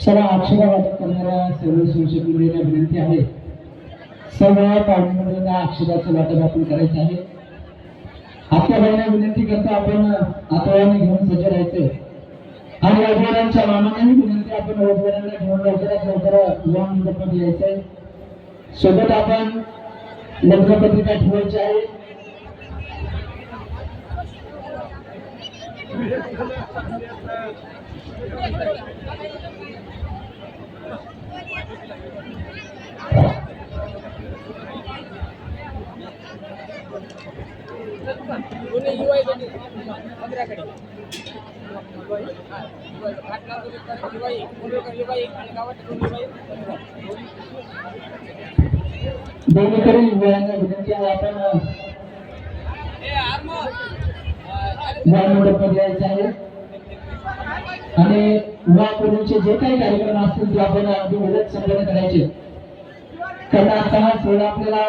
सर्व अक्षरा वाटप करणाऱ्या सर्व शिक्षक मंडळींना विनंती आहे. सर्व पाहुण्यांना अक्षराचं वाटप आपण करायचं आहे. आपल्या बहिणा विनंती करता आपण आतोळ्याने घेऊन सज्ज राहायचे. आणि वडवडांच्या मामांनाही विनंती आपण रोजगारांना घेऊन लवकरात लवकर विवाह मंडपात यायचंय सोबत आपण लग्नपत्रिका ठेवायची आहे. दोन्हीकडे विनंती आहे आपण ए आर्मो विवाह आहे आणि विवाहापूर्वीचे जे काही कार्यक्रम असतील ते आपण अगदी मदत संपन्न करायचे. कारण आजचा हा सोहळा आपल्याला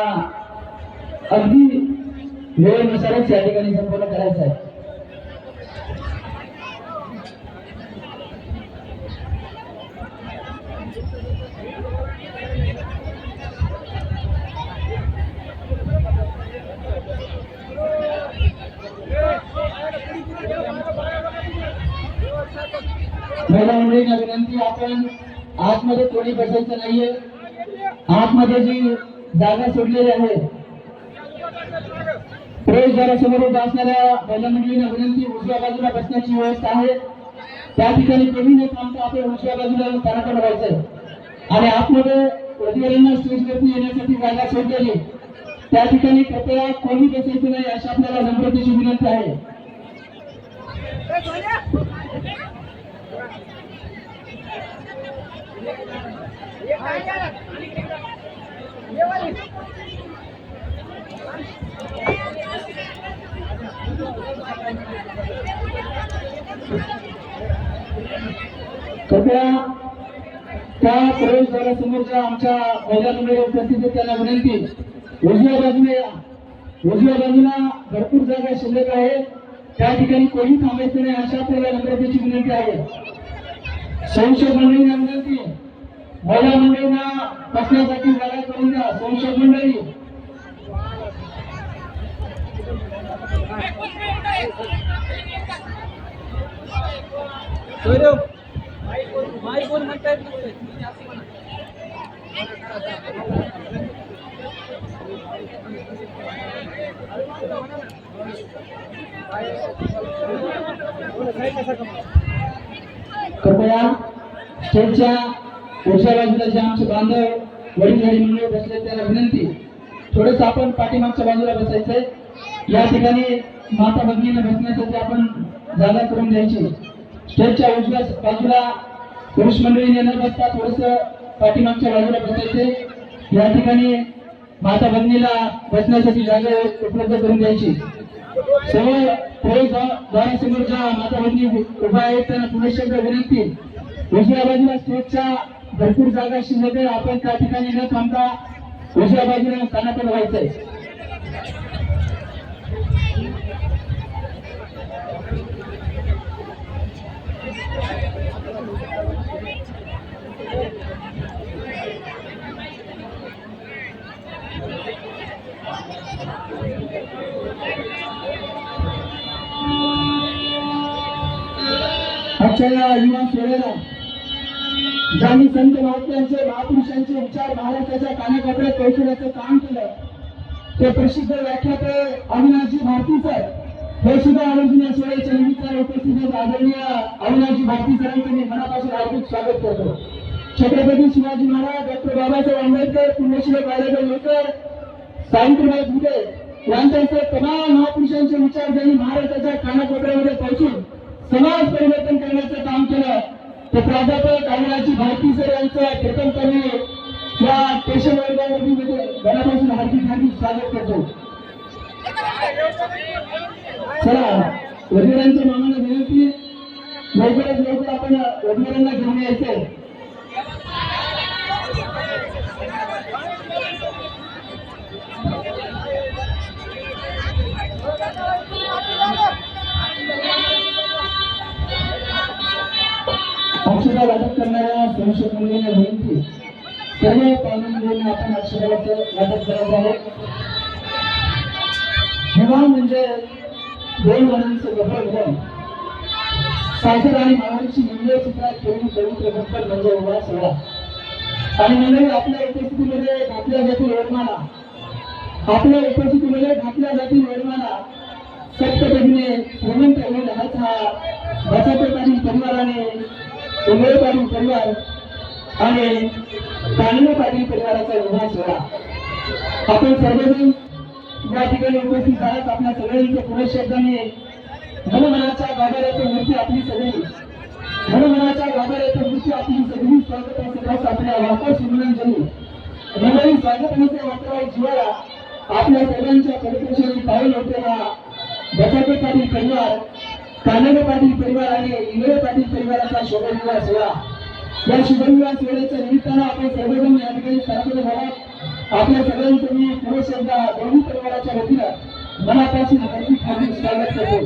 अगदी वेळेनुसारच या ठिकाणी संपन्न करायचा आहे. महिला मंडळींना विनंती आपण आतमध्ये कोणी बसायचं नाहीये. आतमध्ये जी जागा सोडलेली आहे प्रवेशद्वारासमोर उभा असणाऱ्या महिला मंडळींना विनंती उजव्या बाजूला बसण्याची व्यवस्था आहे. त्या ठिकाणी कोणी न थांबता आपण उजव्या बाजूला स्थानाकडे व्हायचंय आणि आतमध्ये प्रतिनिधींना स्टेजवरती येण्यासाठी जागा सोडलेली. त्या ठिकाणी कृपया कोणी बसायचं नाही अशी आपल्याला नम्रतेची विनंती आहे. कृपया त्या प्रवेशद्वारासमोरच्या आमच्या महिला मंडळी उपस्थित त्याला त्यांना विनंती. उजव्या बाजूने या. उजव्या बाजूला भरपूर जागा शिल्लक आहे त्या ठिकाणी कोणी थांबायचं नाही अशा आपल्याला नम्रतेची विनंती आहे. संशय मंडळी विनंती महिला मंडळींना बसण्यासाठी जागा करून द्या. संशय मंडळी. माई कोण म्हणतायत कृपया स्टेजच्या पुढच्या बाजूला जे आमचे बांधव वडील गाडी मंडळ बसले त्याला विनंती. थोडस आपण पाठीमागच्या बाजूला बसायचंय. या ठिकाणी माता भगिनीला बसण्यासाठी आपण जागा करून द्यायची स्टेजच्या उजव्या बाजूला पुरुष मंडळी न बसता थोडस पाठीमागच्या बाजूला बसायचे या ठिकाणी माता भगिनीला बसण्यासाठी जागा उपलब्ध करून द्यायची. सर्व द्वारासमोरच्या माता भगिनी उभ्या आहेत त्यांना पुनश्चंद विनंती उजव्या बाजूला स्टेजच्या भरपूर जागा शिल्लक आपण त्या ठिकाणी न थांबता उजव्या बाजूला स्थानापन्न व्हायचंय. आजच्या या युवा सोहळ्याला ज्यांनी संत महात्म्यांचे महापुरुषांचे विचार महाराष्ट्राच्या कानाकोपऱ्यात पोहोचवण्याचं काम केलं ते प्रसिद्ध व्याख्याते अविनाशजी भारती सर. हे सुद्धा आवर्जून या सोहळ्याच्या निमित्ताने उपस्थित आदरणीय अविनाशजी भारती सरांचं मी मनापासून हार्दिक स्वागत करतो. छत्रपती शिवाजी महाराज डॉक्टर बाबासाहेब आंबेडकर पुण्यश्री बाळासाहेब लोकर सावित्रीबाई फुले यांच्याचे तमाम महापुरुषांचे विचार ज्यांनी महाराष्ट्राच्या कानाकोपऱ्यामध्ये पोहोचून समाज परिवर्तन करण्याचं काम केलं. तर प्राध्यापक अविनाशी भारती सर यांचं प्रथम त्यांनी या स्टेशन वर्गामध्ये म्हणजे घरापासून हार्दिक हार्दिक स्वागत करतो. चला वडिलांच्या मामाला विनंती. लवकरात लवकर आपण वडिलांना घेऊन यायचंय करणाऱ्या संशय मुलींना विनंती सर्व पाहुणे मुलींना आपण अक्षराचं वाटप करायचं आहे. विवाह म्हणजे दोन मुलांचं गफर मिलन सासर आणि मावळीची मंगळसूत्रात ठेवून पवित्र गप्पर म्हणजे विवाह सोहळा आणि मंडळी आपल्या उपस्थितीमध्ये घातल्या जातील वर्माला. आपल्या उपस्थितीमध्ये घातल्या जातील वर्माला. सप्तपदीने श्रीमंत होईल हाच हा बसाटे पाटील परिवाराने उमेदवारी परिवार आणि कानवे पाटील परिवाराचा विवाह सोहळा आपण सर्वजण या ठिकाणी उपस्थित आहात. आपल्या सगळ्यांचे पुणे शब्दाने मनमनाच्या गाभाऱ्याची मूर्ती आपली सगळी मनमनाच्या गाभाऱ्याची मूर्ती आपली सगळी स्वागत असं आपल्या वापर सुमनांजली. मंडळी स्वागत होते जीवाला आपल्या सगळ्यांच्या परिपेक्षाने पाऊल होतेला बचाटे परिवार कानडे पाटील परिवार आणि इंगळे पाटील परिवाराचा शोभविवाह सोहळा. या शुभविवाह सोहळ्याच्या निमित्तानं आपण सर्वजण या ठिकाणी सारखं झाला आपल्या सगळ्यांचं मी पुरुष एकदा दोन्ही परिवाराच्या वतीनं मनापासून हार्दिक हार्दिक स्वागत करतो.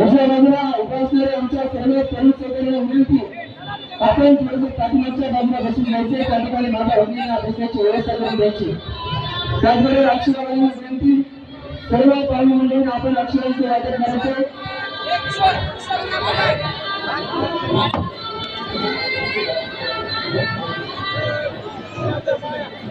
उजव्या बाजूला उभा असणारे आमच्या सर्व प्रमुख सैनिकांना विनंती आपण थोडस पाठीमागच्या बाजूला बसून घ्यायचे त्या ठिकाणी माझ्या वडिलांना बसण्याची व्यवस्था करून द्यायची. त्याचबरोबर अक्षराबाईंना विनंती सर्व पाहुणे मंडळींना आपण अक्षरांचे वाटप करायचे Thank you.